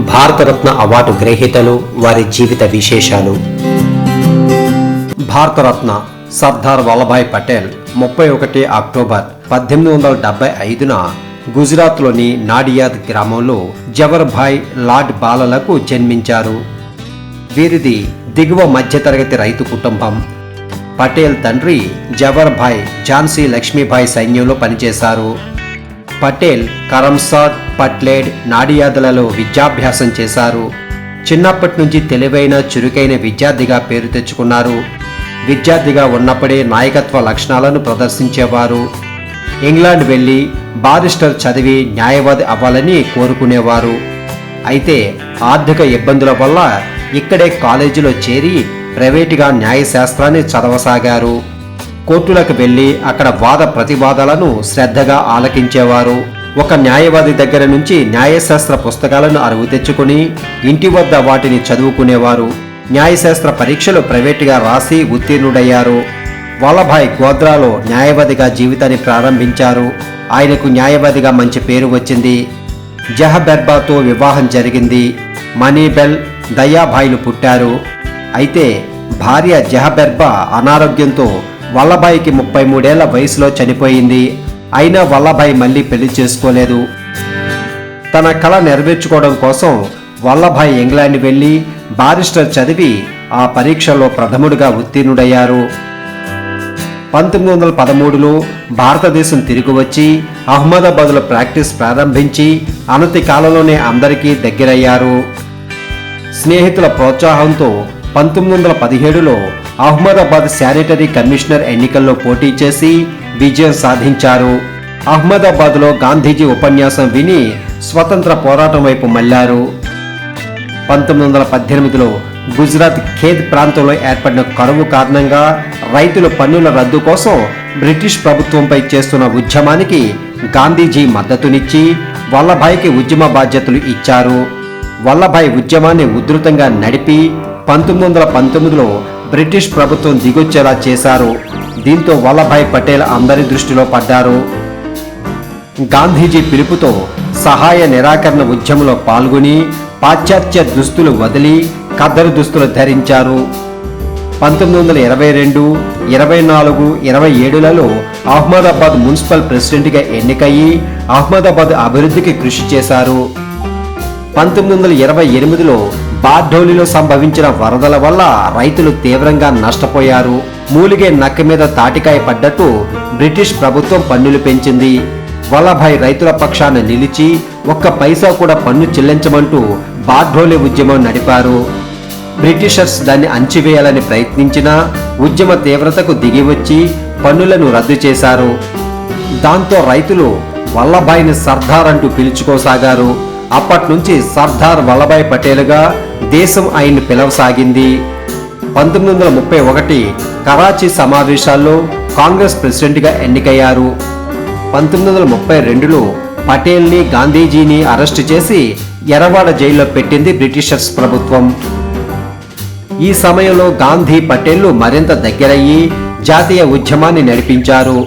Bharat Ratna award గ్రహీతలు వారి జీవిత విశేషాలు. భారతరత్న సర్దార్ వల్లభాయ్ పటేల్ ముప్పై ఒకటి అక్టోబర్ పద్దెనిమిది వందల డెబ్బై ఐదున గుజరాత్లోని నాడియాద్ గ్రామంలో జవర్భాయ్ లార్డ్ బాలలకు జన్మించారు. వీరిది దిగువ మధ్యతరగతి రైతు కుటుంబం. పటేల్ తండ్రి జవర్భాయ్ ఝాన్సీ లక్ష్మీభాయ్ సైన్యంలో పనిచేశారు. పటేల్ కరంసాడ్ పట్లేడ్ నాడియాదులలో విద్యాభ్యాసం చేశారు. చిన్నప్పటి నుంచి తెలివైన చురుకైన విద్యార్థిగా పేరు తెచ్చుకున్నారు. విద్యార్థిగా ఉన్నప్పుడే నాయకత్వ లక్షణాలను ప్రదర్శించేవారు. ఇంగ్లాండ్ వెళ్ళి బారిస్టర్ చదివి న్యాయవాది అవ్వాలని కోరుకునేవారు. అయితే ఆర్థిక ఇబ్బందుల వల్ల ఇక్కడే కాలేజీలో చేరి ప్రైవేటుగా న్యాయశాస్త్రాన్ని చదవసాగారు. కోర్టులకు వెళ్ళి అక్కడ వాద ప్రతివాదాలను శ్రద్ధగా ఆలకించేవారు. ఒక న్యాయవాది దగ్గర నుంచి న్యాయశాస్త్ర పుస్తకాలను అరువు తెచ్చుకుని ఇంటి వద్ద వాటిని చదువుకునేవారు. న్యాయశాస్త్ర పరీక్షలు ప్రైవేటుగా రాసి ఉత్తీర్ణుడయ్యారు. వల్లభాయ్ గోద్రాలో న్యాయవాదిగా జీవితాన్ని ప్రారంభించారు. ఆయనకు న్యాయవాదిగా మంచి పేరు వచ్చింది. జహబెర్బాతో వివాహం జరిగింది. మనీబెల్ దయాభాయ్లు పుట్టారు. అయితే భార్య జహబెర్బా అనారోగ్యంతో వల్లభాయ్కి ముప్పై మూడేళ్ళ వయసులో చనిపోయింది. అయినా వల్లభాయ్ మళ్ళీ పెళ్ళి చేసుకోలేదు. తన కళ నెరవేర్చుకోవడం కోసం వల్లభాయ్ ఇంగ్లాండ్ వెళ్ళి బారిస్టర్ చదివి ఆ పరీక్షలో ప్రథముడిగా ఉత్తీర్ణుడయ్యారు. పంతొమ్మిది వందల పదమూడులో భారతదేశం తిరిగి వచ్చి అహ్మదాబాద్లో ప్రాక్టీస్ ప్రారంభించి అనతి కాలంలోనే అందరికీ దగ్గరయ్యారు. స్నేహితుల ప్రోత్సాహంతో పంతొమ్మిది వందల పదిహేడులో అహ్మదాబాద్ శానిటరీ కమిషనర్ ఎన్నికల్లో పోటీ చేసి విజయం సాధించారు. అహ్మదాబాద్లో గాంధీజీ ఉపన్యాసం విని స్వతంత్ర పోరాటం వైపు మళ్ళారు పంతొమ్మిది వందల పద్దెనిమిదిలో గుజరాత్ ఖేద్ ప్రాంతంలో ఏర్పడిన కరువు కారణంగా రైతుల పన్నుల రద్దు కోసం బ్రిటిష్ ప్రభుత్వంపై చేస్తున్న ఉద్యమానికి గాంధీజీ మద్దతునిచ్చి వల్లభాయ్కి ఉద్యమ బాధ్యతలు ఇచ్చారు. వల్లభాయ్ ఉద్యమాన్ని ఉధృతంగా నడిపి పంతొమ్మిది వందల పంతొమ్మిదిలో బ్రిటిష్ ప్రభుత్వం దిగొచ్చేలా చేశారు. దీంతో వల్లభాయ్ పటేల్ అందరి దృష్టిలో పడ్డారు. గాంధీజీ పిలుపుతో సహాయ నిరాకరణ ఉద్యమంలో పాల్గొని పాశ్చాత్య దుస్తులు వదిలి ఖద్దరు దుస్తులు ధరించారు. పంతొమ్మిది వందల ఇరవై రెండు ఇరవై నాలుగు ఇరవై ఏడులలో అహ్మదాబాద్ మున్సిపల్ ప్రెసిడెంట్గా ఎన్నికయ్యి అహ్మదాబాద్ అభివృద్ధికి కృషి చేశారు. పంతొమ్మిది వందల ఇరవై ఎనిమిదిలో బార్డోలిలో సంభవించిన వరదల వల్ల రైతులు తీవ్రంగా నష్టపోయారు. మూలిగే నక్క మీద తాటికాయ పడ్డట్టు బ్రిటిష్ ప్రభుత్వం పన్నులు పెంచింది. వల్లభాయ్ రైతుల పక్షాన నిలిచి ఒక్క పైసా కూడా పన్ను చెల్లించమంటూ బార్డోలి ఉద్యమం నడిపారు. బ్రిటిషర్స్ దాన్ని అంచివేయాలని ప్రయత్నించినా ఉద్యమ తీవ్రతకు దిగివచ్చి పన్నులను రద్దు చేశారు. దాంతో రైతులు వల్లభాయ్ని సర్దార్ అంటూ పిలుచుకోసాగారు. అప్పటి నుంచి సర్దార్ వల్లభాయ్ పటేల్గా దేశం ఆయన్ని పిలవసాగింది. పంతొమ్మిది వందల ముప్పై ఒకటి కరాచీ సమావేశాల్లో కాంగ్రెస్ ప్రెసిడెంట్గా ఎన్నికయ్యారు. పంతొమ్మిది వందల ముప్పై రెండులో పటేల్ని గాంధీజీని అరెస్టు చేసి ఎర్రవాడ జైల్లో పెట్టింది బ్రిటిషర్స్ ప్రభుత్వం. ఈ సమయంలో గాంధీ పటేళ్ళు మరింత దగ్గరయ్యి జాతీయ ఉద్యమాన్ని నడిపించారు.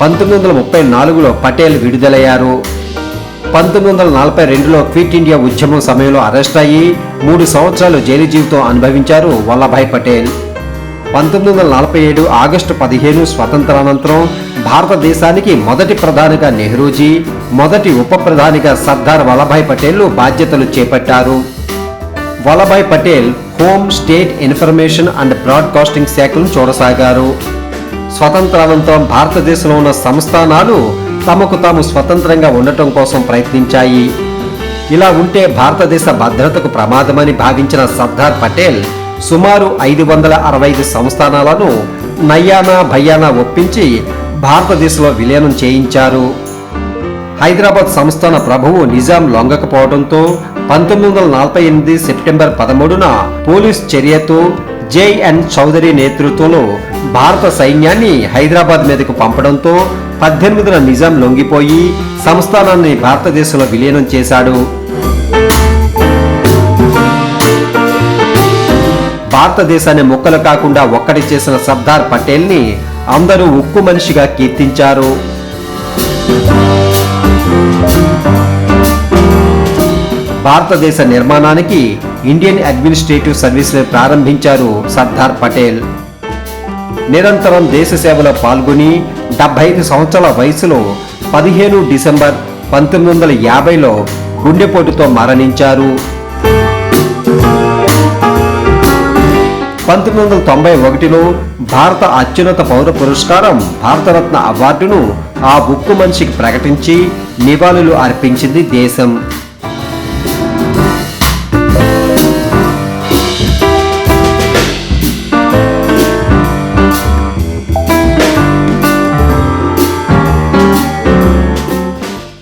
పంతొమ్మిది వందల ముప్పై నాలుగులో పటేల్ విడుదలయ్యారు. పంతొమ్మిది వందల నలభై రెండులో క్విట్ ఇండియా ఉద్యమం సమయంలో అరెస్ట్ అయ్యి మూడు సంవత్సరాలు జైలు జీవితం అనుభవించారు వల్లభాయ్ పటేల్. పంతొమ్మిది వందల నలభై ఏడు ఆగస్టు పదిహేను స్వతంత్రానంతరం భారతదేశానికి మొదటి ప్రధానిగా నెహ్రూజీ మొదటి ఉప ప్రధానిగా సర్దార్ వల్లభాయ్ పటేల్ బాధ్యతలు చేపట్టారు. Vallabhbhai Patel home state information and broadcasting శాఖను చూడసాగారు. స్వతంత్రానంతరం భారతదేశంలో ఉన్న సంస్థానాలు తమకు తాము స్వతంత్రంగా ఉండటం కోసం ప్రయత్నించాయి. ఇలా ఉంటే భారతదేశ భద్రతకు ప్రమాదమని భావించిన సర్దార్ పటేల్ సుమారు ఐదు వందల అరవై ఐదు సంస్థానాలను నయ్యానా భయ్యానా ఒప్పించి భారతదేశంలో విలీనం చేయించారు. హైదరాబాద్ సంస్థాన ప్రభువు నిజాం లొంగకపోవడంతో పంతొమ్మిది వందల నలభై ఎనిమిది సెప్టెంబర్ పదమూడున పోలీస్ చర్యతో జేఎన్ చౌదరి నేతృత్వంలో భారత సైన్యాన్ని హైదరాబాద్ మీదకు పంపడంతో పద్దెనిమిదిన నిజాం లొంగిపోయి సంస్థానాన్ని భారతదేశంలో విలీనం చేశాడు. భారతదేశాన్ని ముక్కలు కాకుండా ఒక్కటి చేసిన సర్దార్ పటేల్ని అందరూ ఉక్కు మనిషిగా కీర్తించారు. భారతదేశ నిర్మాణానికి ఇండియన్ అడ్మినిస్ట్రేటివ్ సర్వీస్ని ప్రారంభించారు సర్దార్ పటేల్. నిరంతరం దేశ సేవలో పాల్గొని డెబ్బై ఐదు సంవత్సరాల వయసులో పదిహేను డిసెంబర్ పంతొమ్మిది వందల యాభైలో గుండెపోటుతో మరణించారు. పంతొమ్మిది వందల తొంభై ఒకటిలో భారత అత్యున్నత పౌర పురస్కారం భారతరత్న అవార్డును ఆ ఉక్కు మనిషికి ప్రకటించి నివాళులు అర్పించింది దేశం.